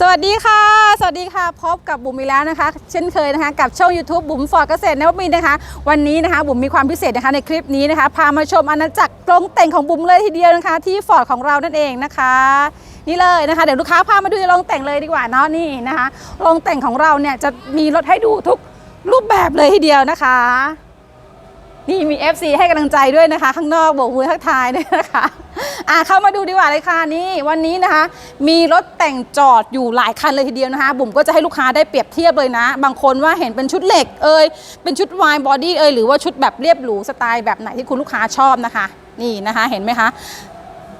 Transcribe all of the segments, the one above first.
สวัสดีค่ะ สวัสดีค่ะ พบกับบุ๋มอีกแล้วนะคะ เช่นเคยนะคะกับช่อง YouTube บุ๋มฟอร์ดเกษตรนวมินนะคะ วันนี้นะคะบุ๋มมีความพิเศษนะคะในคลิปนี้นะคะ พามาชมอาณาจักรกรงแต่งของบุ๋มเลยทีเดียวนะคะ ที่ฟอร์ดของเรานั่นเองนะคะนี่เลยนะคะเดี๋ยวลูกค้าพามาดูในโรงแต่งเลยดีกว่าเนาะนี่นะคะโรงแต่งของเราเนี่ยจะมีรถให้ดูทุกรูปแบบเลยทีเดียวนะคะ นี่มี FC ให้กำลังใจด้วยนะคะ ข้างนอกโบกมือทักทายด้วยนะคะอะเข้ามาดูดีกว่าเลยค่ะนี่วันนี้นะคะ มีรถแต่งจอดอยู่หลายคันเลยทีเดียวนะคะ บุ๋มก็จะให้ลูกค้าได้เปรียบเทียบเลยนะ บางคนว่าเห็นเป็นชุดเหล็กเอ่ยเป็นชุดวายบอดี้เอ่ยหรือว่าชุดแบบเรียบหรูสไตล์แบบไหนที่คุณลูกค้าชอบนะคะ นี่นะคะเห็นไหมคะ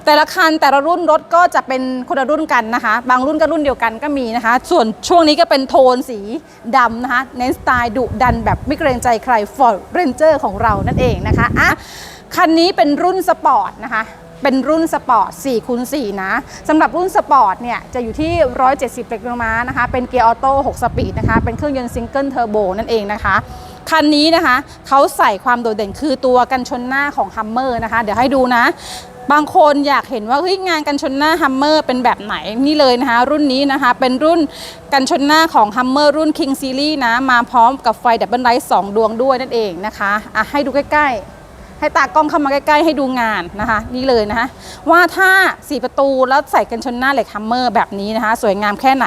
แต่ละคันแต่ละรุ่นรถก็จะเป็นคนละรุ่นกันนะคะ บางรุ่นก็รุ่นเดียวกันก็มีนะคะ ส่วนช่วงนี้ก็เป็นโทนสีดำนะคะ เน้นสไตล์ดุดันแบบไม่เกรงใจใคร Ford Ranger ของเรานั่นเองนะคะอะคันนี้เป็นรุ่นสปอร์ตนะคะเป็นรุ่นสปอร์ต4คูณ4นะสำหรับรุ่นสปอร์ตเนี่ยจะอยู่ที่ 170แรงม้านะคะ เป็นเกียร์ออโต้6สปีดนะคะ เป็นเครื่องยนต์ซิงเกิลเทอร์โบนั่นเองนะคะคันนี้นะคะเขาใส่ความโดดเด่นคือตัวกันชนหน้าของฮัมเมอร์นะคะ เดี๋ยวให้ดูนะ บางคนอยากเห็นว่าเฮ้ยงานกันชนหน้าฮัมเมอร์เป็นแบบไหนนี่เลยนะคะรุ่นนี้นะคะเป็นรุ่นกันชนหน้าของฮัมเมอร์รุ่น King Series นะมาพร้อมกับไฟดับเบิลไลท์2ดวงด้วยนั่นเองนะคะอะให้ดูใกล้ๆ ให้ตากล้องเข้ามาใกล้ๆให้ดูงานนะคะ นี่เลยนะคะว่าถ้า 4 ประตูแล้วใส่กันชนหน้าเหล็กฮัมเมอร์แบบนี้นะคะ สวยงามแค่ไหน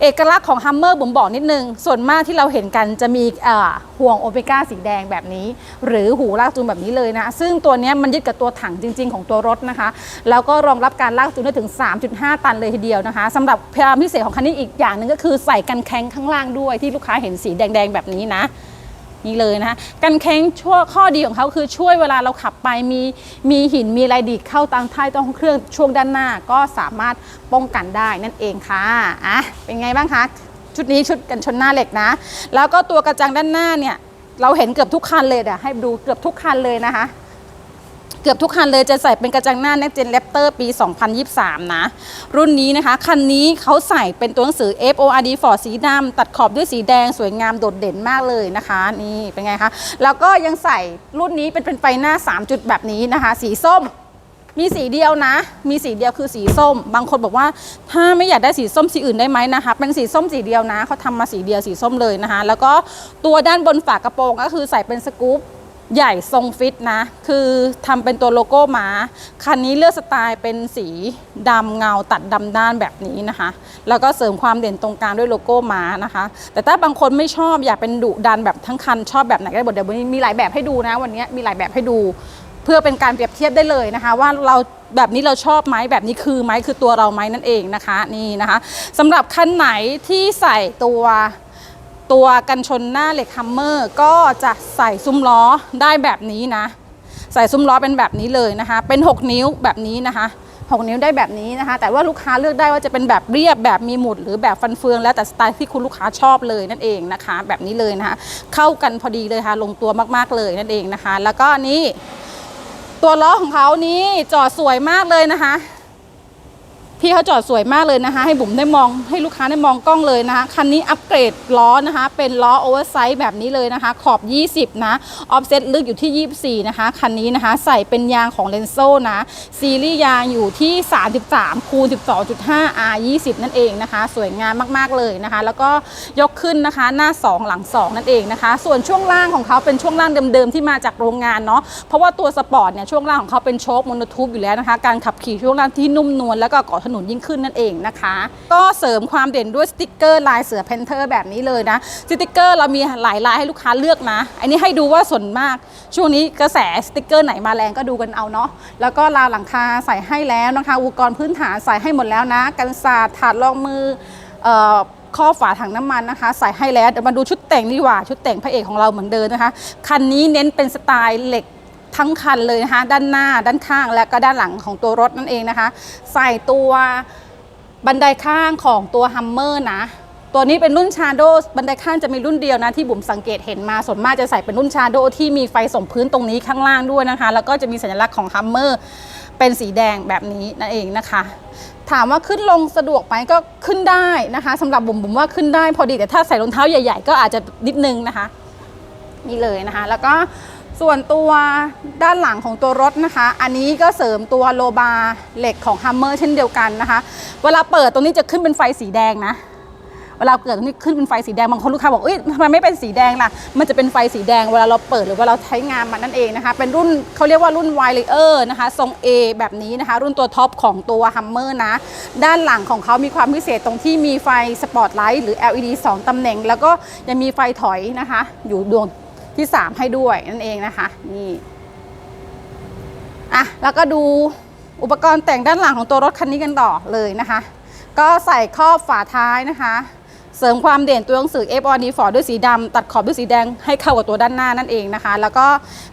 เอกลักษณ์ของฮัมเมอร์ผมบอกนิดนึง ส่วนมากที่เราเห็นกันจะมีห่วงโอเมก้าสีแดงแบบนี้ หรือหูลากจูงแบบนี้เลยนะ ซึ่งตัวนี้มันยึดกับตัวถังจริง ๆ ของตัวรถนะคะ แล้วก็รองรับการลากจูงได้ถึง 3.5 ตันเลยทีเดียวนะคะสำหรับพิเศษของคันนี้อีกอย่างหนึ่งก็คือใส่กันแข้งข้างล่างด้วยที่ลูกค้าเห็นสีแดง ๆ แบบนี้นะ นี่เลยนะคะกันแข้งช่วข้อดีของเขาคือช่วยเวลาเราขับไปมีมีหินมีอะไรดีดเข้าตามท้ายต้องเครื่องช่วงด้านหน้าก็สามารถป้องกันได้นั่นเองค่ะอะเป็นไงบ้างคะชุดนี้ชุดกันชนหน้าเหล็กนะ แล้วก็ตัวกระจังด้านหน้าเนี่ยเราเห็นเกือบทุกคันเลยเดี๋ยวให้ดูเกือบทุกคันเลยนะคะ เกือบทุกคันเลยจะใส่เป็นกระจังหน้า Next Gen Raptor ปี 2023 นะ รุ่นนี้นะคะ คันนี้เขาใส่เป็นตัวหนังสือ FORD Ford สีดำตัดขอบด้วยสีแดงสวยงามโดดเด่นมากเลยนะคะ นี่เป็นไงคะ แล้วก็ยังใส่รุ่นนี้เป็นเป็นไฟหน้า 3 จุดแบบนี้นะคะ สีส้มมีสีเดียวนะ มีสีเดียวคือสีส้ม บางคนบอกว่า ถ้าไม่อยากได้สีส้มสีอื่นได้ไหมนะคะ เป็นสีส้มสีเดียวนะ เขาทำมาสีเดียวสีส้มเลยนะคะ แล้วก็ตัวด้านบนฝากระโปรงก็คือใส่เป็นสกู๊ป ใหญ่ทรงฟิตนะ คือทำเป็นตัวโลโก้หมา คันนี้เลือกสไตล์เป็นสีดำเงาตัดดำด้านแบบนี้นะคะ แล้วก็เสริมความเด่นตรงกลางด้วยโลโก้หมานะคะ แต่ถ้าบางคนไม่ชอบอยากเป็นดุดันแบบทั้งคันชอบแบบไหนก็ได้หมดเดี๋ยววันนี้มีหลายแบบให้ดูนะ วันนี้มีหลายแบบให้ดู เพื่อเป็นการเปรียบเทียบได้เลยนะคะ ว่าเราแบบนี้เราชอบไหมแบบนี้คือไหมคือตัวเราไหมนั่นเองนะคะนี่นะคะสำหรับคันไหนที่ใส่ตัว ตัวกันชนหน้าเหล็กฮัมเมอร์ก็จะใส่ซุ้มล้อได้แบบนี้นะ ใส่ซุ้มล้อเป็นแบบนี้เลยนะคะ เป็น 6 นิ้วแบบนี้นะคะ6นิ้วได้แบบนี้นะคะ แต่ว่าลูกค้าเลือกได้ว่าจะเป็นแบบเรียบแบบมีหมุด หรือแบบฟันเฟืองแล้วแต่สไตล์ที่คุณลูกค้าชอบเลยนั่นเองนะคะ แบบนี้เลยนะคะ เข้ากันพอดีเลยค่ะ ลงตัวมากๆเลยนั่นเองนะคะ แล้วก็นี่ตัวล้อของเขานี่จอดสวยมากเลยนะคะ พี่เขาจอดสวยมากเลยนะคะ ให้บุ๋มได้มองให้ลูกค้าได้มองกล้องเลยนะคะคันนี้อัปเกรดล้อนะคะ เป็นล้อโอเวอร์ไซส์แบบนี้เลยนะคะ ขอบ 20 นะออฟเซ็ตลึกอยู่ที่ 24 นะคะ คันนี้นะคะ ใส่เป็นยางของเลนโซนะ ซีรีส์ยางอยู่ที่ 33คูณ12.5 R 20 นั่นเองนะคะ สวยงามมากๆเลยนะคะ แล้วก็ยกขึ้นนะคะหน้า 2 หลัง 2 นั่นเองนะคะ ส่วนช่วงล่างของเขาเป็นช่วงล่างเดิมๆที่มาจากโรงงานเนาะเพราะว่าตัวสปอร์ตเนี่ยช่วงล่างของเขาเป็นโชคโมโนทูบอยู่แล้วนะคะการขับขี่ช่วงล่างที่นุ่มนวลแล้วก็เกาะนุนยิ่งขึ้นนั่นเองนะคะ ก็เสริมความเด่นด้วยสติกเกอร์ลายเสือเพนเทอร์แบบนี้เลยนะสติกเกอร์เรามีหลายลายให้ลูกค้าเลือกนะ อันนี้ให้ดูว่าส่วนมาก ช่วงนี้กระแสสติกเกอร์ไหนมาแรงก็ดูกันเอาเนาะแล้วก็ราวหลังคาใส่ให้แล้วนะคะอุปกรณ์พื้นฐานใส่ให้หมดแล้วนะกันศาสตร์ถาดรองมือข้อฝาถังน้ำมันนะคะ ใส่ให้แล้วเดี๋ยวมาดูชุดแต่งดีกว่าชุดแต่งพระเอกของเราเหมือนเดิมนะคะ คันนี้เน้นเป็นสไตล์เหล็ก ทั้งคันเลยนะคะ ด้านหน้าด้านข้างและก็ด้านหลังของตัวรถนั่นเองนะคะ ใส่ตัวบันไดข้างของตัวฮัมเมอร์นะตัวนี้เป็นรุ่นชาโดบันไดข้างจะมีรุ่นเดียวนะที่บุ๋มสังเกตเห็นมาส่วนมากจะใส่เป็นรุ่นชาโดที่มีไฟส่งพื้นตรงนี้ข้างล่างด้วยนะคะ แล้วก็จะมีสัญลักษณ์ของฮัมเมอร์เป็นสีแดงแบบนี้นั่นเองนะคะ ถามว่าขึ้นลงสะดวกไหมก็ขึ้นได้นะคะสำหรับบุ๋มบุ๋มว่าขึ้นได้พอดีแต่ถ้าใส่รองเท้าใหญ่ ๆ ก็อาจจะนิดนึงนะคะ นี่เลยนะคะ แล้วก็ ส่วนตัวด้านหลังของตัวรถนะคะ อันนี้ก็เสริมตัวโลบาร์เหล็กของ Hummer เช่นเดียวกันนะคะ เวลาเปิดตรงนี้จะขึ้นเป็นไฟสีแดงนะเวลาเกิดตรงนี้ขึ้นเป็นไฟสีแดงบางคนลูกค้าบอกเอ้ยทำไมไม่เป็นสีแดงล่ะ มันจะเป็นไฟสีแดงเวลาเราเปิดหรือว่าเราใช้งานมันนั่นเองนะคะ เป็นรุ่นเขาเรียกว่ารุ่น w i l e r นะคะ ทรง A แบบนี้นะคะ รุ่นตัวท็อปของตัว Hummer นะ ด้านหลังของเขามีความพิเศษตรงที่มีไฟสปอตไลท์หรือ LED 2 ตำแหน่ง แล้วก็ยังมีไฟถอยนะคะ อยู่ดวง ที่ 3 ให้ด้วยนั่นเองนะคะนี่อะแล้วก็ดูอุปกรณ์แต่งด้านหลังของตัวรถคันนี้กันต่อเลยนะคะ ก็ใส่ครอบฝาท้ายนะคะ เสริมความเด่นตัวหนังสือ F on D Ford ด้วยสีดำตัดขอบด้วยสีแดงให้เข้ากับตัวด้านหน้านั่นเองนะคะ แล้วก็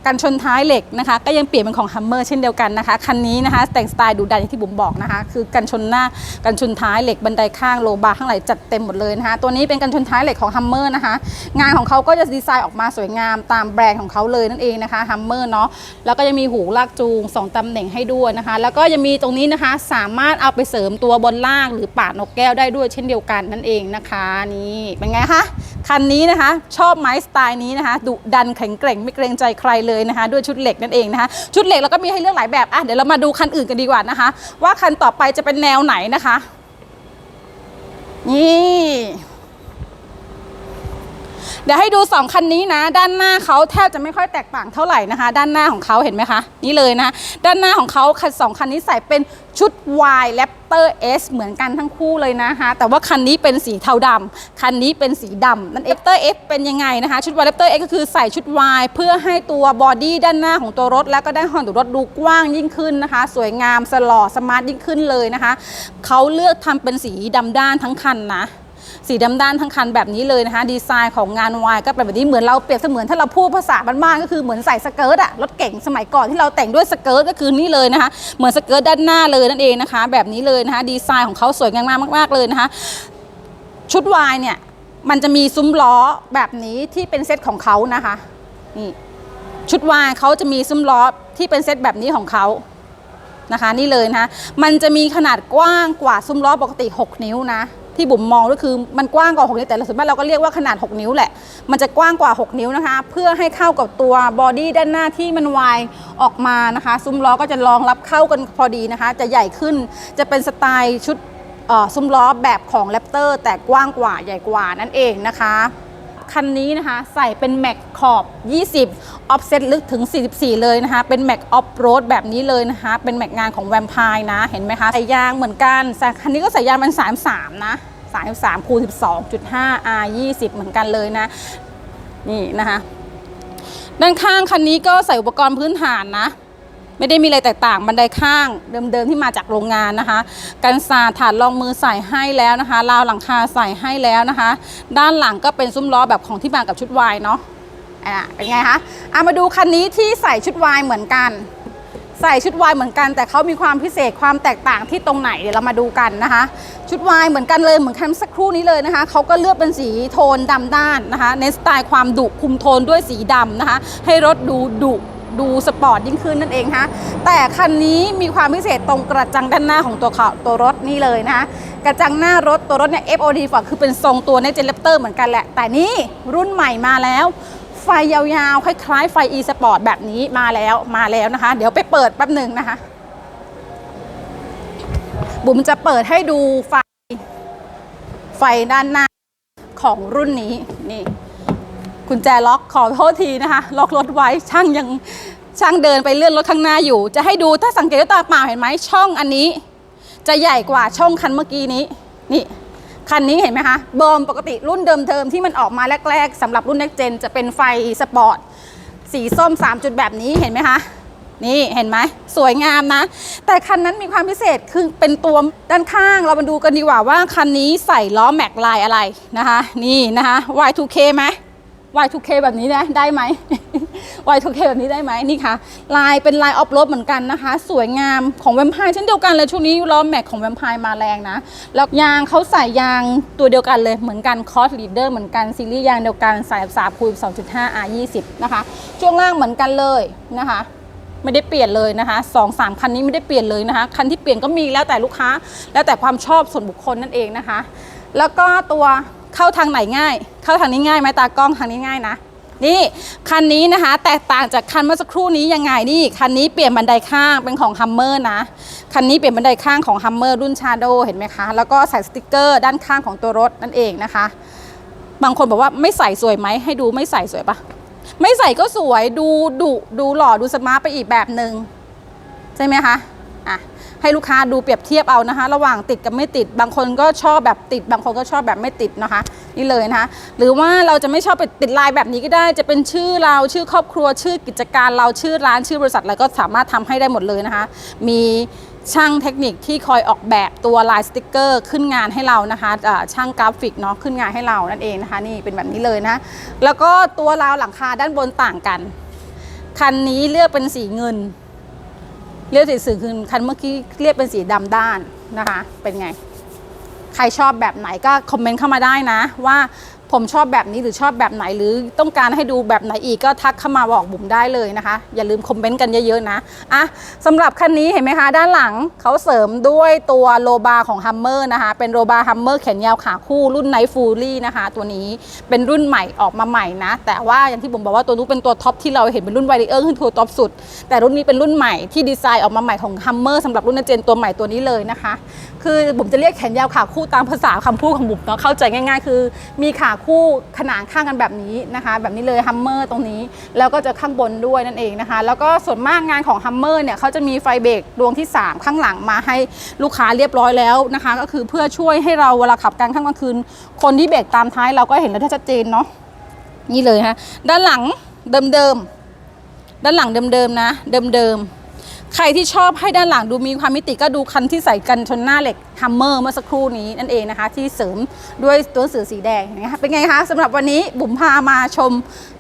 กันชนท้ายเหล็กนะคะ ก็ยังเปลี่ยนเป็นของ Hummer เช่นเดียวกันนะคะ คันนี้นะคะ แต่งสไตล์ดูดันอย่างที่บุ๋มบอกนะคะ คือกันชนหน้ากันชนท้ายเหล็กบันไดข้างโลบาร์ข้างไหลจัดเต็มหมดเลยนะคะ ตัวนี้เป็นกันชนท้ายเหล็กของ Hummer นะคะ งานของเขาก็จะดีไซน์ออกมาสวยงามตามแบรนด์ของเขาเลยนั่นเองนะคะ Hummer เนาะแล้วก็ยังมีหูลากจูงสองตำแหน่งให้ด้วยนะคะ แล้วก็ยังมีตรงนี้นะคะสามารถเอาไปเสริมตัวบนล่าง หรือปาดนกแก้วได้ด้วยเช่นเดียวกันนั่นเองนะคะนี่เป็นไงคะคันนี้นะคะ ชอบไหมสไตล์นี้นะคะดุดันแข็งแกร่งไม่เกรงใจใครเลยนะคะ ด้วยชุดเหล็กนั่นเองนะคะชุดเหล็กเราก็มีให้เลือกหลายแบบอะเดี๋ยวเรามาดูคันอื่นกันดีกว่านะคะ ว่าคันต่อไปจะเป็นแนวไหนนะคะ นี่ เดี๋ยวให้ดู 2 คันนี้นะ ด้านหน้าเขาแทบจะไม่ค่อยแตกต่างเท่าไหร่นะคะ ด้านหน้าของเขาเห็นไหมคะ นี่เลยนะ ด้านหน้าของเขาคันสองคันนี้ใส่เป็นชุด Y Raptor S เหมือนกันทั้งคู่เลยนะคะแต่ว่าคันนี้เป็นสีเทาดำคันนี้เป็นสีดำนั่น Raptor S เป็นยังไงนะคะ ชุด Y Raptor S ก็คือใส่ชุด Y เพื่อให้ตัวบอดี้ด้านหน้าของตัวรถ แล้วก็ด้านข้างตัวรถดูกว้างยิ่งขึ้นนะคะ สวยงามสลอสมาร์ทยิ่งขึ้นเลยนะคะเขาเลือกทำเป็นสีดำด้านทั้งคันนะ สีดำด้านทั้งคันแบบนี้เลยนะคะ ดีไซน์ของงานวายก็เป็นแบบนี้เหมือนเราเปรียบเสมือนถ้าเราพูดภาษาบ้านๆก็คือเหมือนใส่สเกิร์ตอะรถเก่งสมัยก่อนที่เราแต่งด้วยสเกิร์ตก็คือนี่เลยนะคะ เหมือนสเกิร์ตด้านหน้าเลยนั่นเองนะคะ แบบนี้เลยนะคะ ดีไซน์ของเขาสวยงามมากๆเลยนะคะ ชุดวายเนี่ยมันจะมีซุ้มล้อแบบนี้ที่เป็นเซตของเขานะคะนี่ชุดวายเขาจะมีซุ้มล้อที่เป็นเซตแบบนี้ของเขานะคะ นี่เลยนะคะมันจะมีขนาดกว้างกว่าซุ้มล้อปกติ 6 นิ้วนะ ที่บุ๋มมองก็คือมันกว้างกว่า 6 นิ้วแต่ส่วนมากเราก็เรียกว่าขนาด 6 นิ้วแหละ มันจะกว้างกว่า 6 นิ้วนะคะ เพื่อให้เข้ากับตัวบอดี้ด้านหน้าที่มันวายออกมานะคะ ซุ้มล้อก็จะรองรับเข้ากันพอดีนะคะ จะใหญ่ขึ้นจะเป็นสไตล์ชุดเออซุ้มล้อแบบของแรปเตอร์แต่กว้างกว่าใหญ่กว่านั่นเองนะคะ คันนี้นะคะ ใส่เป็นแม็กขอบ 20 ออฟเซ็ตลึกถึง 44 เลยนะคะ เป็นแม็กออฟโรดแบบนี้เลยนะคะ เป็นแม็กงานของแวมไพร์นะ เห็นไหมคะ ใส่ยางเหมือนกันแต่คันนี้ก็ใส่ยางมัน 33 นะ 33คูณ12.5 R 20 เหมือนกันเลยนะ นี่นะคะ ด้านข้างคันนี้ก็ใส่อุปกรณ์พื้นฐานนะ ไม่ได้มีอะไรแตกต่างบันไดข้างเดิมๆที่มาจากโรงงานนะคะกันศาสตร์ฐานรองมือใส่ให้แล้วนะคะราวหลังคาใส่ให้แล้วนะคะ ด้านหลังก็เป็นซุ้มล้อแบบของที่มากับชุดวายเนาะอะเป็นไงคะเอะมาดูคันนี้ที่ใส่ชุดวายเหมือนกัน ใส่ชุดวายเหมือนกัน แต่เขามีความพิเศษความแตกต่างที่ตรงไหนเดี๋ยวเรามาดูกันนะคะ ชุดวายเหมือนกันเลยเหมือนคันสักครู่นี้เลยนะคะเขาก็เลือกเป็นสีโทนดำด้านนะคะในสไตล์ความดุคุมโทนด้วยสีดำนะคะ ให้รถดูดุ ดูสปอร์ตยิ่งขึ้นนั่นเองฮะแต่คันนี้มีความพิเศษตรงกระจังด้านหน้าของตัวเขาตัวรถนี่เลยนะกระจังหน้ารถตัวรถเนี่ย FOD ฝากคือเป็นทรงตัวในเจนเลปเตอร์เหมือนกันแหละ แต่นี่รุ่นใหม่มาแล้ว ไฟยาวๆ คล้ายๆ ไฟ e sport แบบนี้มาแล้วมาแล้วนะคะ เดี๋ยวไปเปิดแป๊บหนึ่งนะคะ บุ๋มจะเปิดให้ดูไฟไฟด้านหน้าของรุ่นนี้นี่กุญแจล็อกขอโทษทีนะคะ ล็อกรถไว้ช่างยัง ช่างเดินไปเลื่อนรถข้างหน้าอยู่ จะให้ดูถ้าสังเกตด้วยตาเปล่าเห็นไหมช่องอันนี้ จะใหญ่กว่าช่องคันเมื่อกี้นี้ นี่คันนี้เห็นไหมคะเบิร์มปกติรุ่นเดิมๆที่มันออกมาแรก ๆสำหรับรุ่น next gen จะเป็นไฟสปอร์ตสีส้ม 3 จุดแบบนี้เห็นไหมคะ นี่เห็นไหมสวยงามนะ แต่คันนั้นมีความพิเศษคือเป็นตัวด้านข้างเรามาดูกันดีกว่าว่าคันนี้ใส่ล้อแม็กลายอะไรนะคะ นี่นะคะ Y2K ไหม Y2K แบบนี้นะได้ไหม Y2K แบบนี้ได้ไหมนี่ค่ะ ลายเป็นลายออฟโรดเหมือนกันนะคะ สวยงามของแวมไพร์เช่นเดียวกันเลยช่วงนี้ล้อแม็กของแวมไพร์มาแรงนะ แล้วยางเขาใส่ยางตัวเดียวกันเลยเหมือนกันคอสลีดเดอร์เหมือนกันซีรีส์ยางเดียวกันใส่สาคูณ2.5 R 20นะคะช่วงล่างเหมือนกันเลยนะคะไม่ได้เปลี่ยนเลยนะคะสองสามคันนี้ไม่ได้เปลี่ยนเลยนะคะ คันที่เปลี่ยนก็มีแล้วแต่ลูกค้า แล้วแต่ความชอบส่วนบุคคลนั่นเองนะคะ แล้วก็ตัวเข้าทางไหนง่าย เข้าทางนี้ง่ายไหมตากล้องทางนี้ง่ายนะ นี่คันนี้นะคะ แตกต่างจากคันเมื่อสักครู่นี้ยังไงนี่คันนี้เปลี่ยนบันไดข้างเป็นของฮัมเมอร์นะคันนี้เปลี่ยนบันไดข้างของฮัมเมอร์รุ่นชาโดเห็นไหมคะ แล้วก็ใส่สติกเกอร์ด้านข้างของตัวรถนั่นเองนะคะ บางคนบอกว่าไม่ใส่สวยไหมให้ดูไม่ใส่สวยปะไม่ใส่ก็สวยดูดุดูหล่อดูสมาร์ทไปอีกแบบหนึ่งใช่ไหมคะอะ ให้ลูกค้าดูเปรียบเทียบเอานะคะ ระหว่างติดกับไม่ติด บางคนก็ชอบแบบติด บางคนก็ชอบแบบไม่ติดนะคะ นี่เลยนะคะ หรือว่าเราจะไม่ชอบไปติดลายแบบนี้ก็ได้ จะเป็นชื่อเราชื่อครอบครัวชื่อกิจการเราชื่อร้านชื่อบริษัทอะไรก็สามารถทำให้ได้หมดเลยนะคะ มีช่างเทคนิคที่คอยออกแบบตัวลายสติกเกอร์ ขึ้นงานให้เรานะคะช่างกราฟิกเนาะขึ้นงานให้เรานั่นเองนะคะ นี่เป็นแบบนี้เลยนะ แล้วก็ตัวราวหลังคาด้านบนต่างกัน คันนี้เลือกเป็นสีเงิน เลือกสีสื่อคือคันเมื่อกี้เรียกเป็นสีดำด้านนะคะ เป็นไง ใครชอบแบบไหนก็คอมเมนต์เข้ามาได้นะว่า ผมชอบแบบนี้หรือชอบแบบไหนหรือต้องการให้ดูแบบไหนอีกก็ทักเข้ามาบอกบุ๋มได้เลยนะคะ อย่าลืมคอมเมนต์กันเยอะๆนะอะสำหรับคันนี้เห็นไหมคะ ด้านหลังเขาเสริมด้วยตัวโลบาของฮัมเมอร์นะคะ เป็นโลบาฮัมเมอร์แขนยาวขาคู่รุ่นไนฟูรี่นะคะ ตัวนี้เป็นรุ่นใหม่ออกมาใหม่นะ แต่ว่าอย่างที่ผมบอกว่าตัวนู้นเป็นตัวท็อปที่เราเห็นเป็นรุ่นไวเออร์ขึ้นตัวท็อปสุด แต่รุ่นนี้เป็นรุ่นใหม่ที่ดีไซน์ออกมาใหม่ของฮัมเมอร์สำหรับรุ่นเจนตัวใหม่ตัวนี้เลยนะคะ คือบุ๋มจะเรียกแขนยาวขาคู่ตามภาษาคำพูดของบุ๋มเนาะเข้าใจง่าย ๆ คือมีขาคู่ขนานข้างกันแบบนี้นะคะ แบบนี้เลยฮัมเมอร์ตรงนี้ แล้วก็จะข้างบนด้วยนั่นเองนะคะ แล้วก็ส่วนมากงานของฮัมเมอร์เนี่ยเขาจะมีไฟเบรกดวงที่ 3 ข้างหลังมาให้ลูกค้าเรียบร้อยแล้วนะคะ ก็คือเพื่อช่วยให้เราเวลาขับกลางค่ำกลางคืน คนที่เบรกตามท้ายเราก็เห็นแล้วชัดเจนเนาะนี่เลยฮะด้านหลังเดิมๆด้านหลังเดิมๆนะ เดิมๆ ใครที่ชอบให้ด้านหลังดูมีความมิติก็ดูคันที่ใส่กันชนหน้าเหล็กฮัมเมอร์เมื่อสักครู่นี้นั่นเองนะคะ ที่เสริมด้วยตัวสือสีแดงเห็นไหมคะเป็นไงคะสำหรับวันนี้บุ๋มพามาชม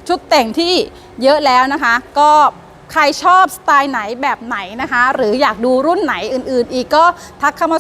ชุดแต่งที่เยอะแล้วนะคะ ก็ใครชอบสไตล์ไหนแบบไหนนะคะ หรืออยากดูรุ่นไหนอื่น ๆ อีกก็ทักเข้ามา